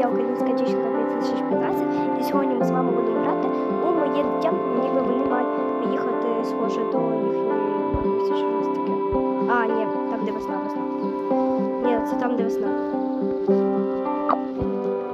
я українська дівчинка 2015 і сьогодні ми з вами будемо грати у моє дитя, ніби вони мають поїхати схоже до їхньої бабусі, що у таке. А, ні, там де весна, весна. Ні, це там, де весна.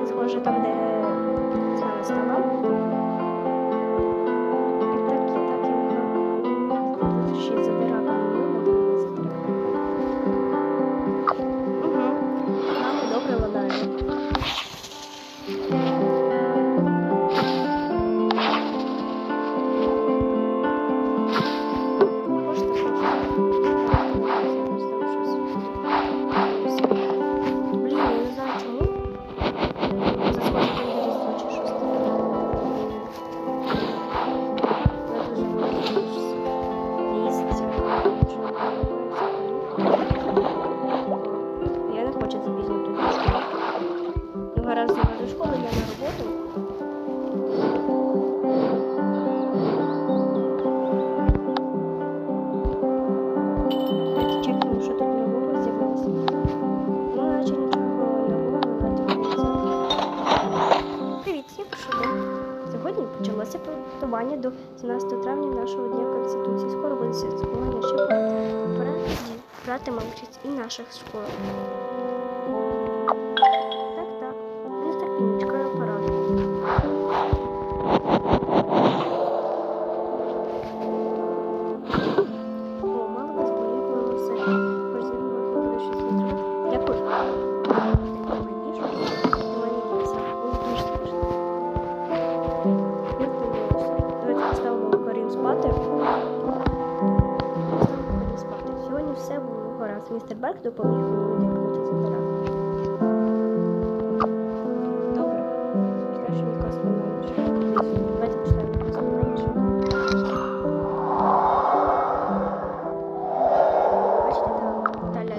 Це схоже там, де весна настала. Участь і наших школ. Містер Берк допоміг мені дякувати за. Добре. Краще казку менше. Бачите, там Таля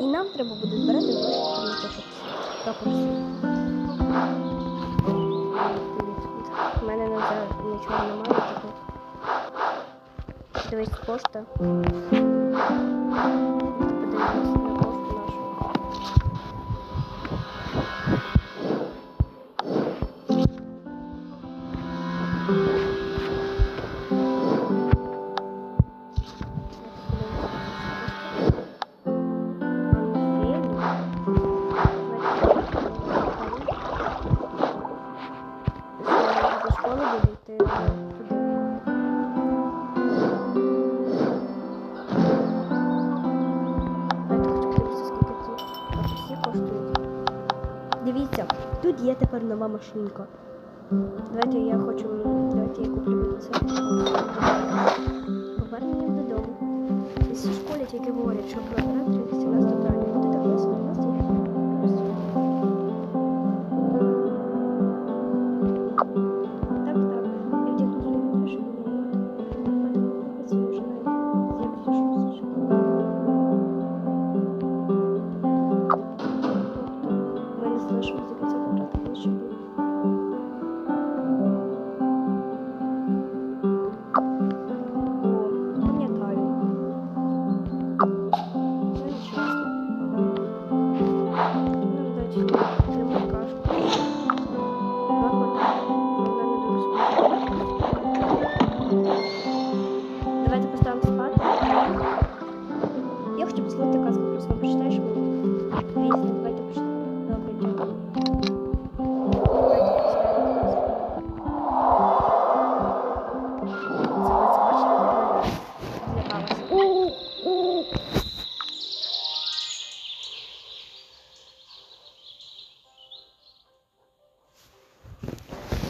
І нам треба буде збирати гроші на ракурси. У мене нічого немає такого. Дивись, пошта. Подивимося на пошту нашу. Школи буду йти тут є тепер нова машинка. Давайте я хочу. Давайте я куплю це. Повернення додому. В школі тільки говорять, що про оператори 17 травня буде так. Нас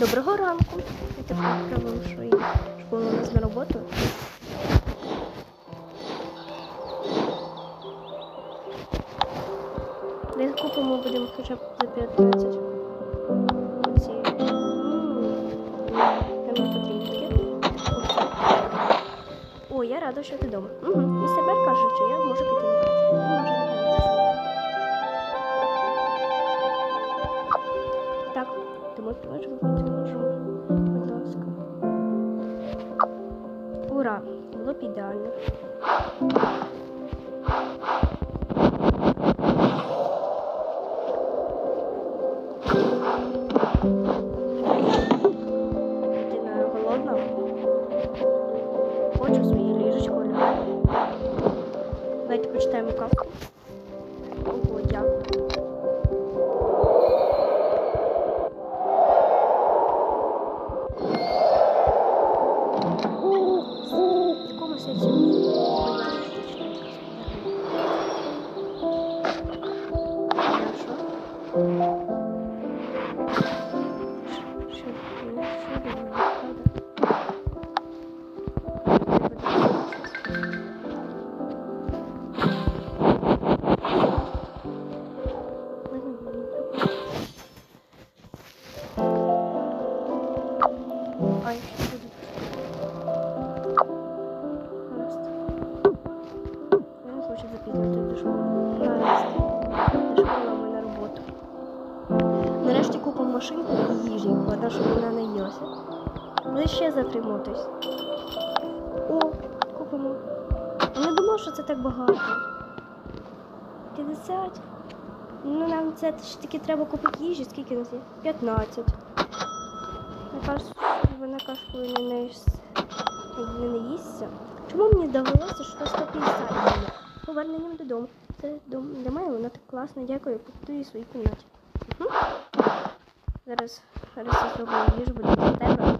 Доброго ранку. Я тепер відправила свою школу у нас на роботу. Десь купимо будемо хоча б за 15. Ці. Нам потрібні. О, я рада, що ти вдома. Угу. Містер Бер каже, що я можу піти Давайте почитаємо как. що це так багато. 50. Ну нам це ж таки треба купити їжі, скільки у нас є? 15. Вона каже, коли не наїшся. Не наїсться. Чому мені здавалося, що 150 є? Поверненням додому. Це дом для мене вона так класна. Дякую, купую її своїй кімнаті. Угу. Зараз зараз я зроблю їжу, буде тебе.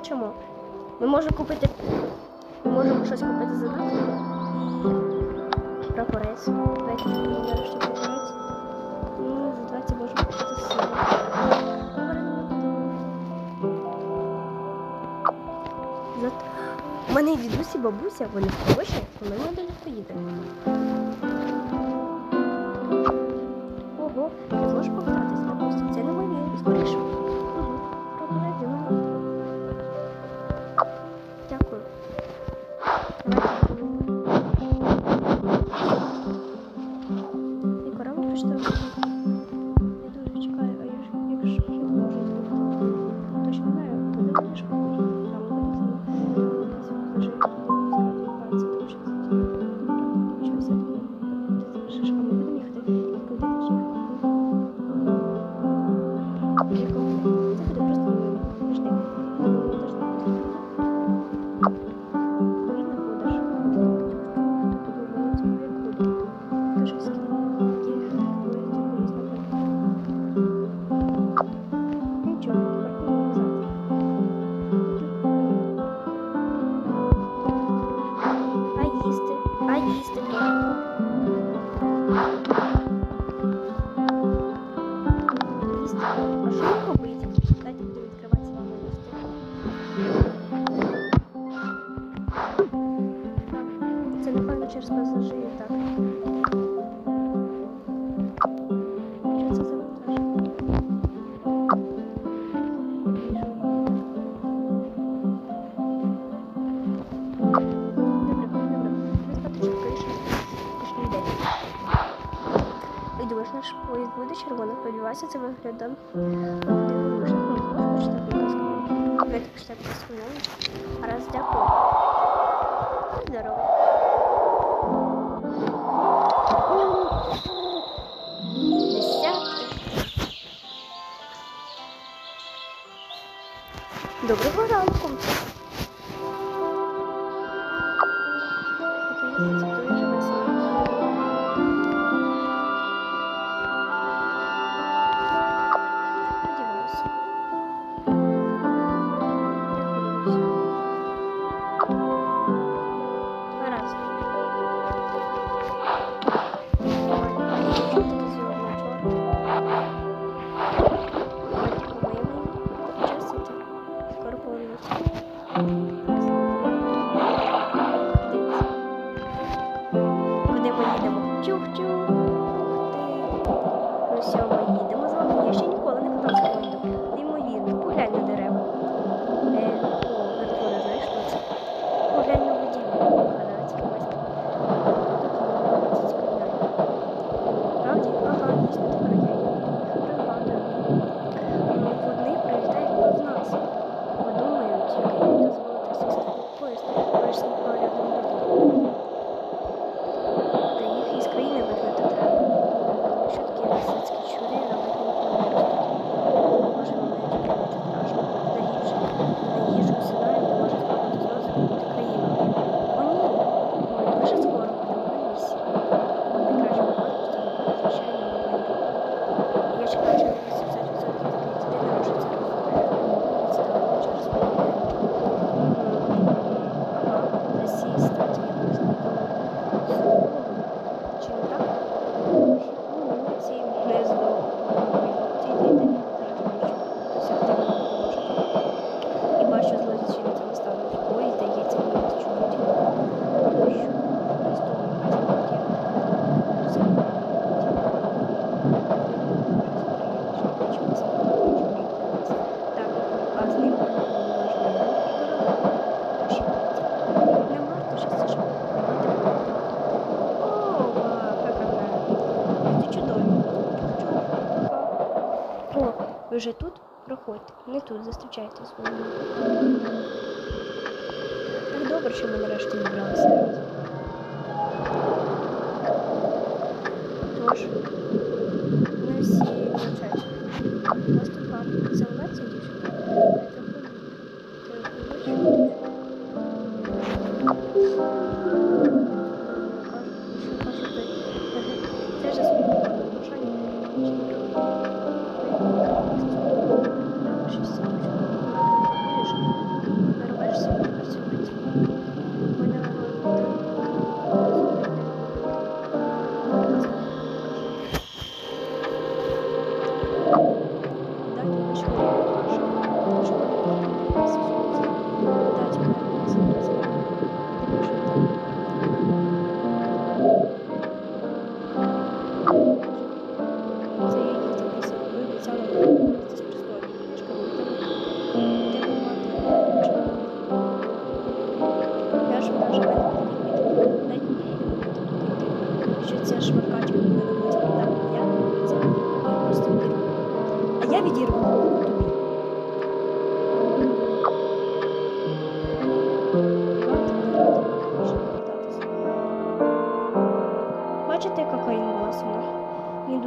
хочемо. Ми можемо купити. Ми можемо щось купити за нас. Прапорець. Давайте купимо нарешті прапорець. Ну, за 20 можемо купити силу. У мене і дідусь і бабуся, вони хороші, коли ми до них поїдемо. Ого, я зможеш покататись, допустим, це не моє, скоріше. Угу. Вася це виглядом. Давайте почитати посміли. Раз дякую. Здорово. Доброго ранку. Проходьте. Не тут, зустрічайте свою. Так добре, що ми нарешті зібралися разом. Тож, ми всі навчаються. У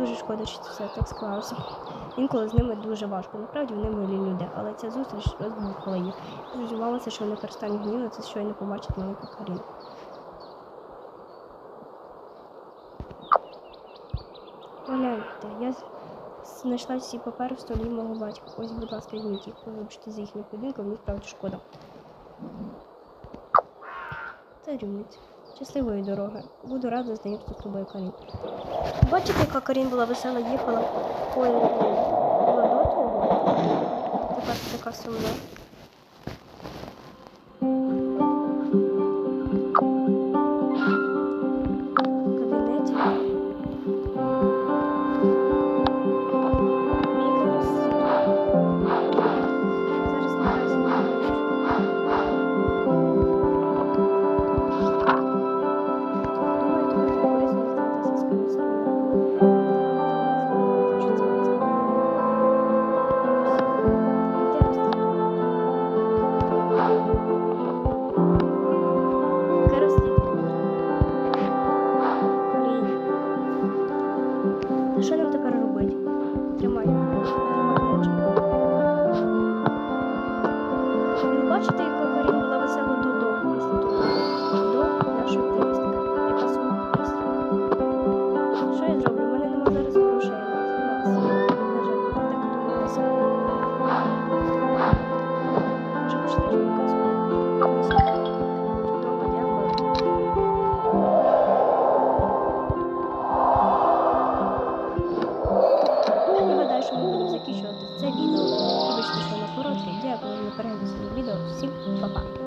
дуже шкода, що це все так склалося. Інколи з ними дуже важко. Насправді вони милі люди, але ця зустріч розбухала їх. Сподівалася, що вони перестануть гніватися, що не побачать маленьку Каріну. Погляньте, я знайшла всі папери в столі мого батька. Ось, будь ласка, візьміть їх. Вибачте за їхню поведінку, мені справді шкода. Це рівниць. Щасливої дороги. Буду рада знайомитися з тобою, Карін. Бачите, яка Карін була весела, їхала. по була до того. Тепер така сумна.